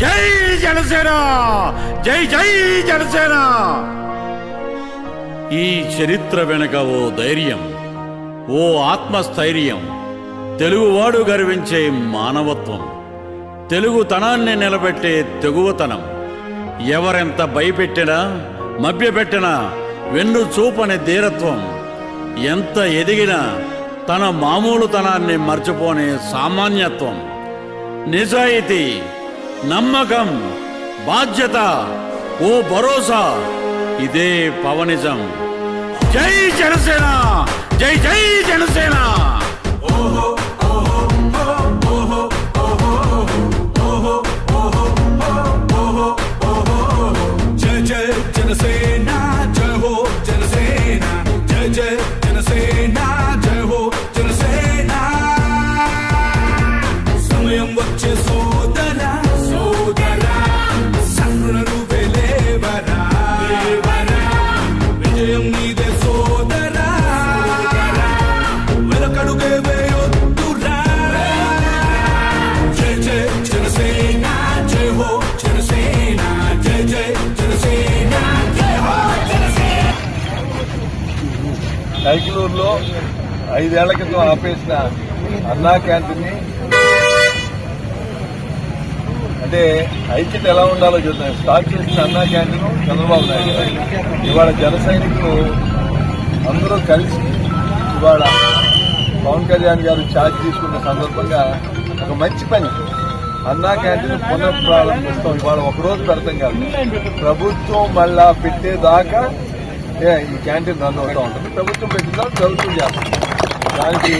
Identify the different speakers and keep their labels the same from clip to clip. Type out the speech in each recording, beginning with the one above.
Speaker 1: జై జనసేన! జై జై జనసేన! ఈ చరిత్ర వెనుక ఓ ధైర్యం ఓ ఆత్మస్థైర్యం తెలుగువాడు గర్వించే మానవత్వం తెలుగుతనాన్ని నిలబెట్టే తెగువతనం. ఎవరెంత భయపెట్టినా మభ్యపెట్టినా వెన్ను చూపని ధీరత్వం ఎంత ఎదిగినా తన మామూలుతనాన్ని మర్చిపోనే సామాన్యత్వం. నిజాయితీ నమ్మకం బాధ్యత ఓ భరోసా ఇదే పవనిజం. జై జనసేన! జై జై జనసేన!
Speaker 2: సమయం విజయం నీదే సోదరా. వెనకడుగే వేయొద్దురా. జయ జయ జనసేన జయ హో జనసేన జయ జయ జనసేన జయ హో జనసేన.
Speaker 3: ఐదేళ్ళ క్రితం ఆపేసిన అన్నా క్యాంటీన్ని అంటే ఐక్యత ఎలా ఉండాలో చూద్దాం స్టార్ట్ చేసిన అన్నా క్యాంటీన్ చంద్రబాబు నాయుడు ఇవాళ జన సైనికులు అందరూ కలిసి ఇవాళ పవన్ కళ్యాణ్ గారు ఛార్జ్ తీసుకున్న సందర్భంగా ఒక మంచి పని. అన్నా క్యాంటీన్ పునఃప్రారంభిస్తాం ఇవాళ ఒకరోజు పెడతాం కాదు ప్రభుత్వం మళ్ళా పెట్టేదాకా ఏ, ఈ క్యాంటీన్ రన్ అవుతూ ఉంటుంది. ప్రభుత్వం పెట్టిన ప్రభుత్వం చేస్తాం. దానికి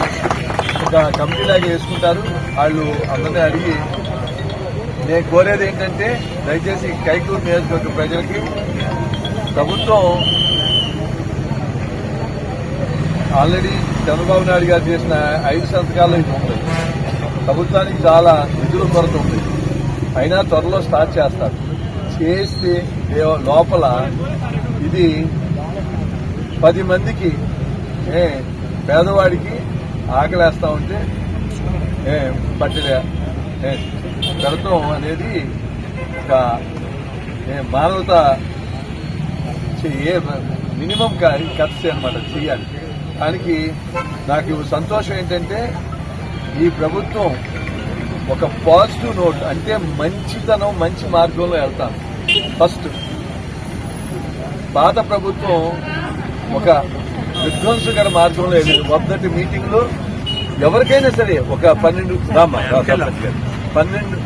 Speaker 3: ఒక కమిటీ లాగా వేసుకుంటారు. వాళ్ళు అందరినీ అడిగి నేను కోరేది ఏంటంటే దయచేసి కైకూరు నియోజకవర్గ ప్రజలకి ప్రభుత్వం ఆల్రెడీ చంద్రబాబు నాయుడు గారు చేసిన ఐదు సంతకాల్లో ఇది ఉంది. ప్రభుత్వానికి చాలా నిధుల కొరత ఉంది. అయినా త్వరలో స్టార్ట్ చేస్తారు. చేస్తే లోపల ఇది పది మందికి ఏ పేదవాడికి ఆకలేస్తా ఉంటే ఏ పట్టిలే ఏ పెడతాం అనేది ఒక మానవత మినిమం ఖర్చు అనమాట చేయాలి. దానికి నాకు సంతోషం ఏంటంటే ఈ ప్రభుత్వం ఒక పాజిటివ్ నోట్ అంటే మంచితనం మంచి మార్గంలో వెళ్తాం. ఫస్ట్ పాత ప్రభుత్వం ఒక విధ్వంసకర మార్గంలో వెళ్ళింది. మొదటి మీటింగ్లో ఎవరికైనా సరే ఒక పన్నెండు పన్నెండు